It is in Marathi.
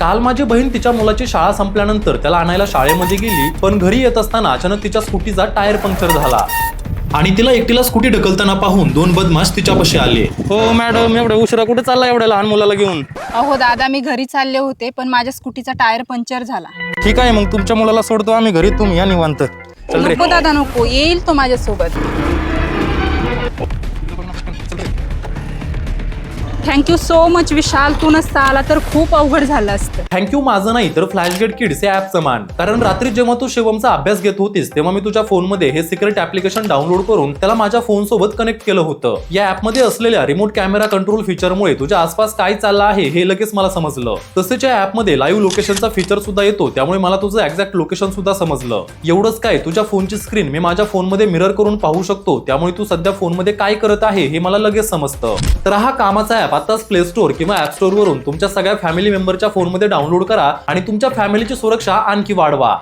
काल माझी बहीण तिच्या मुलाची शाळा संपल्यानंतर त्याला आणायला शाळेमध्ये गेली पण घरी येत असताना अचानक तिच्या स्कूटीचा टायर पंक्चर झाला. आणि तिला एकटीला स्कूटी ढकलताना पाहून दोन बदमाश तिच्यापाशी आले. हो मॅडम एवढ्या उशिरा कुठे चालला एवढ्या लहान मुलाला घेऊन? अहो दादा मी घरी चालले होते पण माझ्या स्कूटीचा टायर पंक्चर झाला. ठीक आहे मग तुमच्या मुलाला सोडतो आम्ही घरी तुम्ही या निवांत. चल रे. नको दादा नको. येईल तो माझ्यासोबत. Thank you so much Vishal. तू नसता आला तर खूप अवघड झालं असतं. थँक्यू माझं नाही तर फ्लॅशगेट किड्स या ऍपचं मान. कारण रात्री जेव्हा तू शिवमचा अभ्यास घेत होतीस तेव्हा मी तुझ्या फोनमध्ये हे सिक्रेट ऍप्लिकेशन डाउनलोड करून त्याला माझ्या फोन सोबत कनेक्ट केलं होतं. या ऍपमध्ये असलेल्या रिमोट कॅमेरा कंट्रोल फीचरमुळे तुझ्या आसपास काय चाललं आहे हे लगेच मला समजलं. तसेच या ऍपमध्ये लाईव्ह लोकेशनचा फीचर सुद्धा येतो त्यामुळे मला तुझं एक्झॅक्ट लोकेशन सुद्धा समजलं. एवढंच काय तुझ्या फोनची स्क्रीन मी माझ्या फोनमध्ये मिरर करून पाहू शकतो त्यामुळे तू सध्या फोनमध्ये काय करत आहे हे मला लगेच समजतं. तर हा कामाचा ऍप आताच प्ले स्टोअर किंवा ऍप स्टोअर वरून तुमच्या सगळ्या फॅमिली मेंबरच्या फोनमध्ये डाउनलोड करा आणि तुमच्या फॅमिलीची सुरक्षा आणखी वाढवा.